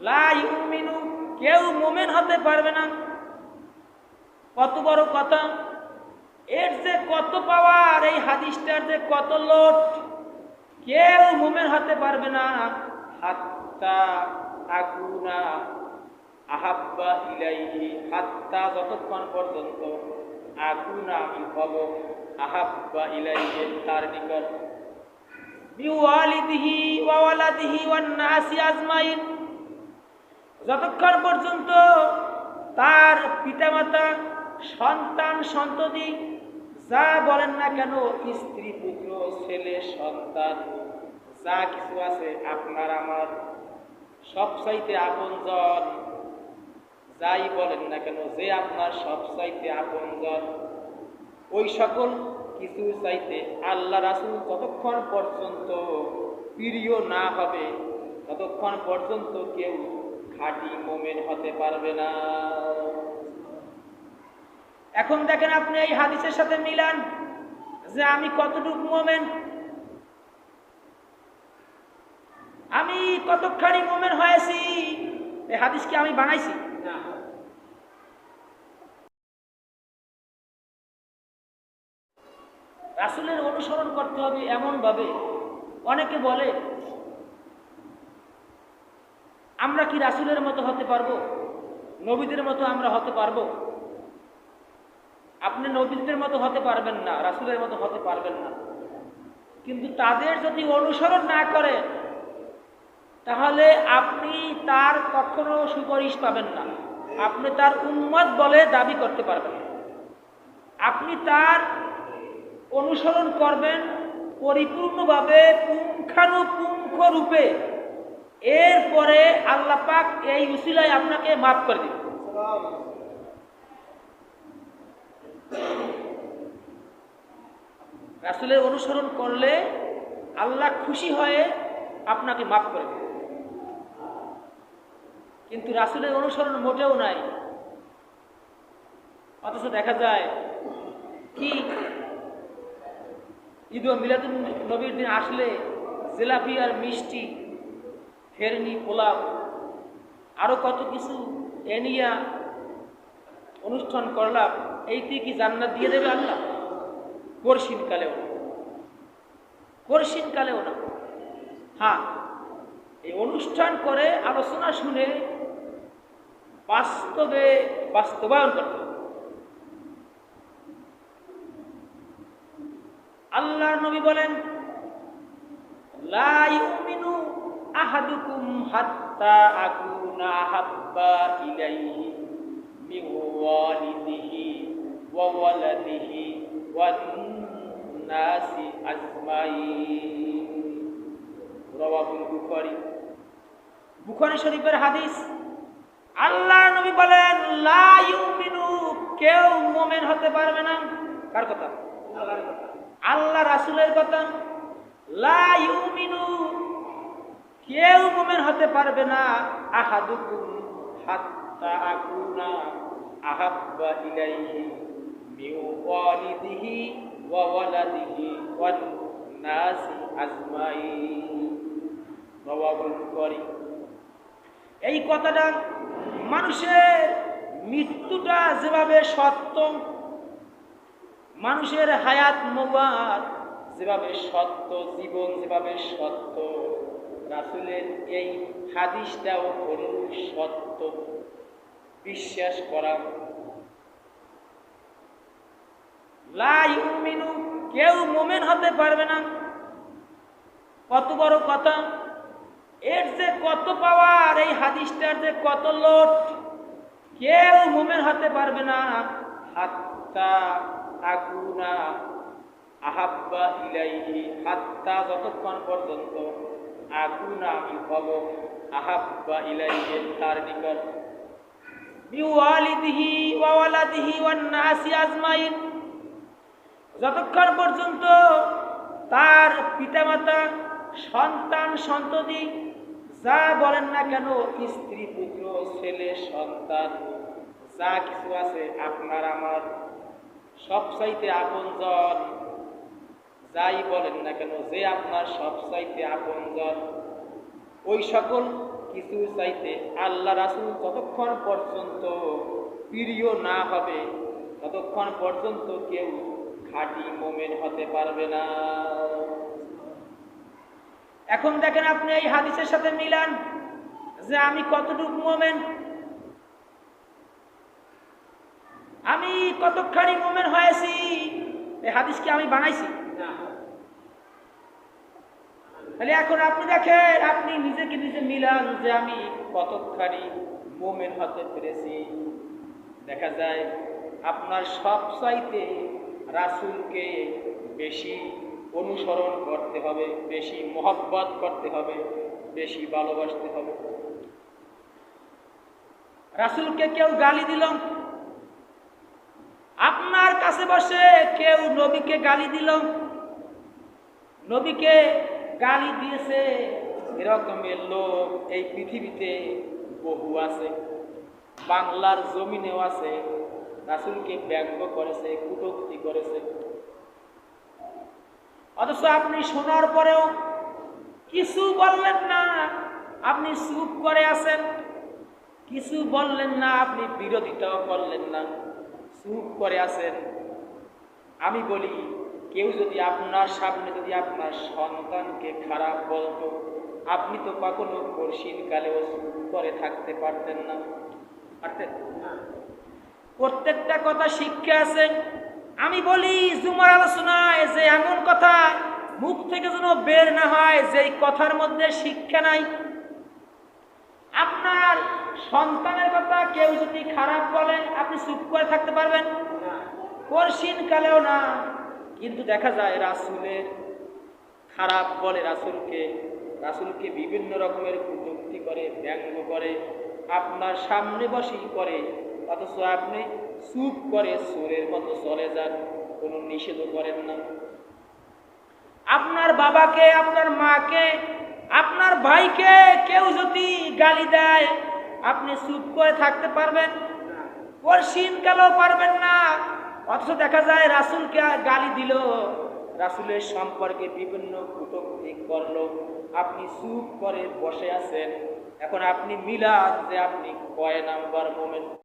লা ইউমিনু, কেউ মোমেন হতে পারবে না। কত বড় কথা। এর যে কত পাওয়ার, এই হাদিসটার যে কত লোট, কেউ মোমেন হতে পারবে না। হাত্তা আকুনা আহাব্বা ইলাইহি, হাত্তা যতক্ষণ পর্যন্ত আকুনা আমি হব, আহাব্বা ইলাইহি, তার নিকট। বিওয়ালিদিহি ওয়া ওয়ালাদিহি ওয়ান নাসি আজমাইন। যতক্ষণ পর্যন্ত তার পিতামাতা, সন্তান, সন্ততি যা বলেন না কেন, স্ত্রী, পুত্র, ছেলে, সন্তান, যা কিছু আছে, আপনার, আমার সব চাইতে আপনজন, যাই বলেন না কেন, যে আপনার সব চাইতে আপনজন, ওই সকল কিছু চাইতে আল্লাহ রাসুল ততক্ষণ পর্যন্ত প্রিয় না হবে, ততক্ষণ পর্যন্ত কেউ খাঁটি মোমেন হতে পারবে না। এখন দেখেন আপনি এই হাদিসের সাথে মিলান যে আমি কতটুকু মোমেন। আমি কতখানি মোমেন হয়েছি? এই হাদিসকে আমি বানাইছি। রাসুলের অনুসরণ করতে হবে এমনভাবে। অনেকে বলে আমরা কি রাসুলের মতো হতে পারব? নবীদের মতো আমরা হতে পারব? আপনি নবীদের মতো হতে পারবেন না, রাসুলের মতো হতে পারবেন না। কিন্তু তাদের যদি অনুসরণ না করে, তাহলে আপনি তার কখনো সুপারিশ পাবেন না। আপনি তার উন্মত বলে দাবি করতে পারবেন আপনি তার অনুসরণ করবেন পরিপূর্ণভাবে পুঙ্খানুপুঙ্খ রূপে। এরপরে আল্লাহ পাক এই উসিলায় আপনাকে মাফ করে দিবে। রাসুলের অনুসরণ করলে আল্লাহ খুশি হয়ে আপনাকে মাফ করে দেবে। কিন্তু রাসুলের অনুসরণ মোটেও নাই। অথচ দেখা যায় কি ঈদ ও মিলাদুল নবীর দিন আসলে জিলাপি আর মিষ্টি ফেরনি, পোলাও। আরও কত কিছু এনিয়া অনুষ্ঠান করলাম এইটি কি জান্নাত দিয়ে দেবে আল্লাহ? কর্ষিনকালেও না। কর্ষিনকালেও না। হ্যাঁ এই অনুষ্ঠান করে আলোচনা শুনে বাস্তবে বাস্তবায়ন করতে আল্লাহ নবী বলেন, লা আহাদুকুম হাত্তা আকুনা হাব্বা ইলাইহি মিন ওয়ালিদিহি ওয়া ওয়ালাদিহি ওয়ান নাসি আজমাইন। রাওয়াহুল বুখারী। বুখারী শরীফের হাদিস আল্লাহ নবী বলেন, লা ইউমিনু, কেউ মুমিন হতে পারবে না। কার কথা। আল্লাহ রাসূলের কথা। লা ইউমিনু কেউ মুমিন হতে পারবে না। আহাদুকুম হাত্তা আকুনা আহাব্বা ইলাইহি মিন ওয়ালিদিহি ওয়া ওয়ালাদিহি ওয়ান নাসি আজমাইন। রাওয়াহুল বুখারী। এই কথাটা মানুষের মৃত্যুটা যেভাবে সত্য, মানুষের হায়াত মোবাদ যেভাবে সত্য, জীবন যেভাবে সত্য রাসুলের এই হাদিসটাও অনুরূপ সত্য। বিশ্বাস করা লা ইউমিনু, কেউ মোমেন হতে পারবে না। কত বড় কথা। এর যে কত পাওয়ার, এই হাদিসটার যে কত লোট, কেউ মোমেন হতে পারবে না। হাত্তা আগুনা আহাব্বা ইলাইহি, হাত্তা যতক্ষণ পর্যন্ত আকুনা আমি হব, আহাব্বা ইলাইহি তার নিকট। বিওয়ালিদিহি ওয়ালাদিহি ওয়ান নাসি আজমাইন। যতক্ষণ পর্যন্ত তার পিতামাতা, সন্তান, সন্ততি, যা বলেন না কেন, স্ত্রী, পুত্র, ছেলে, সন্তান, যা কিছু আছে আপনার আমার সব চাইতে আপনজন। যাই বলেন না কেন, যে আপনার সব চাইতে আপনজন, ওই সকল কিছু চাইতে আল্লাহ রাসুল ততক্ষণ পর্যন্ত প্রিয় না হবে, ততক্ষণ পর্যন্ত কেউ খাঁটি মোমেন হতে পারবে না। এখন দেখেন আপনি এই হাদিসের সাথে মিলান যে আমি কতটুকু মোমেন। আমি কতখানি মোমেন হয়েছি? এই হাদিসকে আমি বানাইছি? তাহলে এখন আপনি দেখেন, আপনি নিজেকে নিজে মিলান যে আমি কতখানি মোমেন হতে পেরেছি। দেখা যায় আপনার সব চাইতে রাসুলকে বেশি অনুসরণ করতে হবে, বেশি মহব্বত করতে হবে, বেশি ভালোবাসতে হবে। রাসুলকে কেউ গালি দিল? আপনার কাছে বসে কেউ নবীকে গালি দিল? নবীকে গালি দিয়েছে। এরকমের লোক এই পৃথিবীতে বহু আছে। বাংলার জমিনেও আছে। রাসুলকে ব্যঙ্গ করেছে, কুটুক্তি করেছে। অথচ আপনি শোনার পরেও কিছু বললেন না। আপনি চুপ করে আছেন। কিছু বললেন না, আপনি বিরোধিতাও করলেন না। চুপ করে আছেন। আমি বলি কেউ যদি আপনার সামনে যদি আপনার সন্তানকে খারাপ বলতো আপনি তো কখনো কঠিন কালেও চুপ করে থাকতে পারতেন না। পারতেন? প্রত্যেকটা কথা শিক্ষা আছে। আমি বলি জুমার আলোচনায় যে এমন কথা মুখ থেকে যেন বের না হয় যেই কথার মধ্যে শিক্ষা নাই। আপনার সন্তানের কথা কেউ যদি খারাপ বলে আপনি চুপ করে থাকতে পারবেন? কঠিন কালেও না। কিন্তু দেখা যায় রাসুলের খারাপ বলে রাসুলকে রাসুলকে বিভিন্ন রকমের কটূক্তি করে, ব্যঙ্গ করে, আপনার সামনে বসেই করে, অথচ আপনি চুপ করে সুরের মতো চলে যান, কোনো নিষেধও করেন না। আপনার বাবাকে, আপনার মাকে, আপনার ভাইকে কেউ যদি গালি দেয়, আপনি চুপ করে থাকতে পারবেন? কঠিন কালেও পারবেন না। অথচ দেখা যায় রাসুলকে গালি দিল। রাসুলের সম্পর্কে বিভিন্ন কুটক্তি করল। আপনি চুপ করে বসে আছেন। এখন আপনি মিলান যে আপনি কয় নাম্বার মোমেন্ট